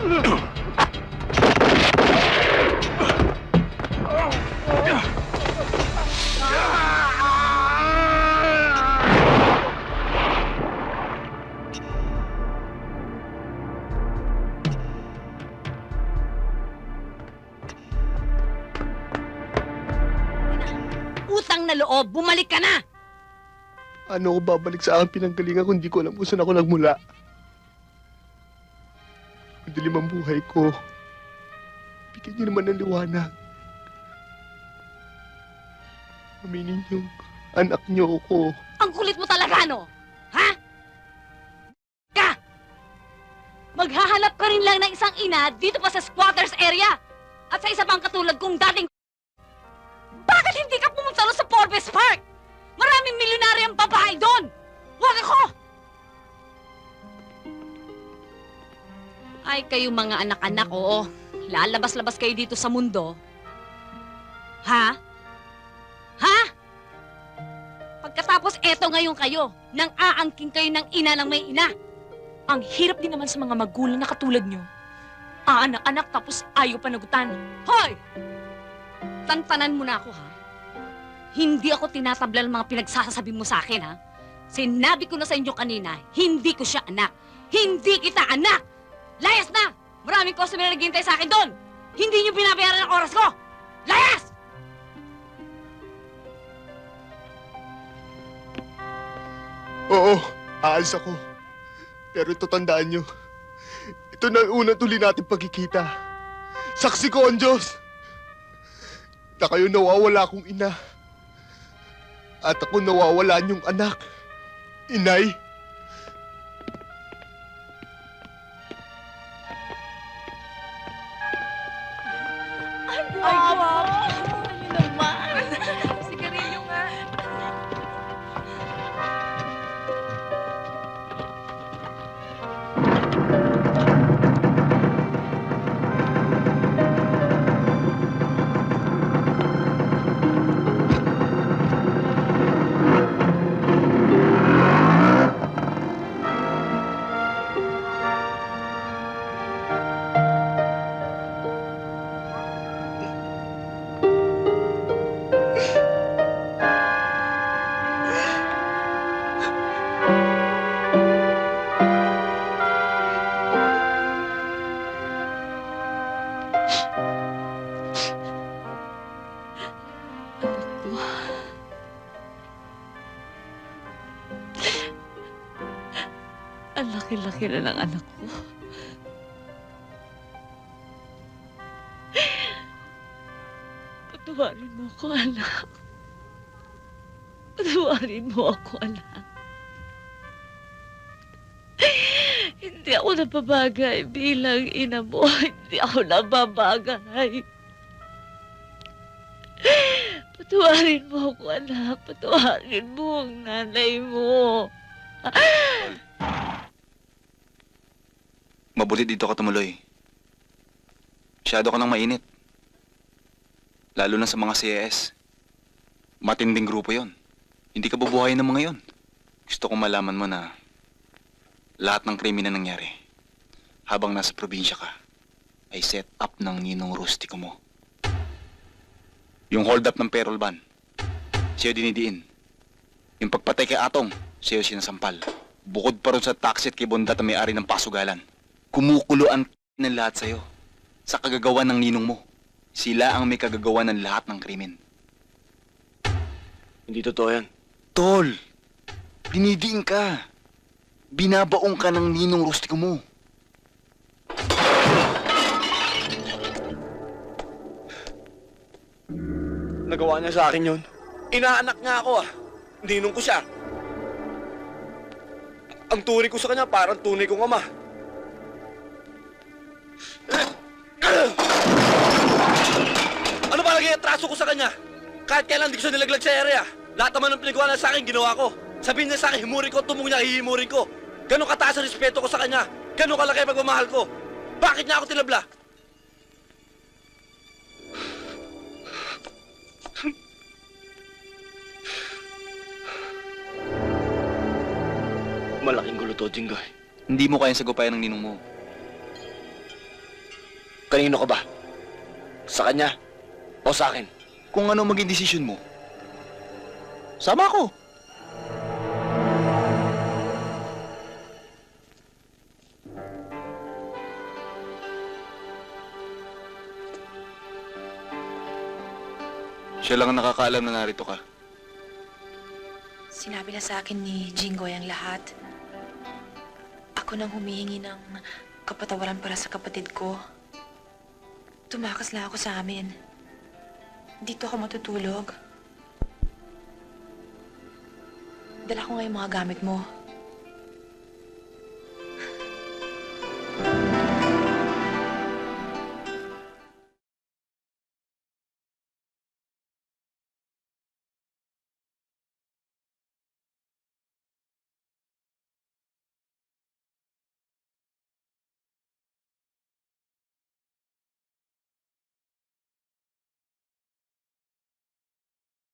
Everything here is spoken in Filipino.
Utang na loob, bumalik ka na! Ano ko babalik sa akin pinanggalingan kung di ko alam kung saan ako nagmula? Madilim ang buhay ko. Bigyan niyo naman ng liwanag. Aminin niyo, anak niyo ako. Ang kulit mo talaga, no? Ha? Ka! Maghahanap ka rin lang ng isang ina dito pa sa squatters area. At sa isa pang katulad kong dating... Bakit hindi ka pumunta sa Forbes Park? Maraming milyonaryang babae doon! Huwag ako! Ay, kayo mga anak-anak, oo. Lalabas-labas kayo dito sa mundo. Ha? Ha? Pagkatapos eto ngayon kayo, nang aangking kayo ng ina ng may ina. Ang hirap din naman sa mga magulang na katulad nyo. Aanak-anak tapos ayaw panagutan. Hoy! Tantanan mo na ako, ha? Hindi ako tinatabla ng mga pinagsasabi mo sa akin, ha? Sinabi ko na sa inyo kanina, hindi ko siya anak. Hindi kita anak! Layas na! Maraming customer na naghihintay sa akin doon! Hindi niyo binabayaran ang oras ko! Layas! Oo, aalis ako. Pero ito tandaan niyo, ito na ang unang tuli natin pagkikita. Saksi ko ang Diyos na kayo nawawala akong ina. At ako nawawala niyong anak. Inay, Ang laki-laki na ng anak ko. Patawarin mo ako, anak. Patawarin mo ako, anak. Hindi ako napabagay bilang ina mo. Hindi ako napabagay. Patawarin mo ako, anak. Patawarin mo ang nanay mo. Mabuti dito ka tumuloy. Masyado ka nang mainit. Lalo na sa mga CAS. Matinding grupo yon. Hindi ka bubuhayin ng mga yon. Gusto kong malaman mo na lahat ng krimen na nangyari habang nasa probinsya ka ay set up ng ninong rustiko mo. Yung hold up ng payroll ban, siya dinidiin. Yung pagpatay kay Atong, siya sinasampal. Bukod pa ron sa taxi at kay Bondat na may-ari ng pasugalan. Kumukulo ang ng lahat sa'yo. Sa kagagawa ng ninong mo. Sila ang may kagagawa ng lahat ng krimen. Hindi totoo yan. Tol! Dinidiin ka. Binabaong ka ng ninong rustiko mo. Nagawa niya sa akin yun. Inaanak nga ako ah. Ninong ko siya. Ang turi ko sa kanya parang tunay kong ama. Ba lagi atraso ko sa kanya? Kahit kailan di ko siya nilaglag sa area. Lahat naman ng pinagawa niya sa akin, ginawa ko. Sabihin niya sa akin, himurin ko, tumong niya, hihimurin ko. Ganon kataas ang respeto ko sa kanya. Ganon kalaki ang pagmamahal ko. Bakit niya ako tinabla? Malaking gulo to, Jinggoy. Hindi mo kayang sagupayan ng ninong mo. Kanino ka ba? Sa kanya? o sa akin? Kung ano maging desisyon mo, sama ko. Siya lang ang nakakaalam na narito ka. Sinabi na sa akin ni Jingoy ang lahat. Ako nang humihingi ng kapatawaran para sa kapatid ko. Tumakas lang ako sa amin. Dito ako matutulog. Dala ko nga mga gamit mo.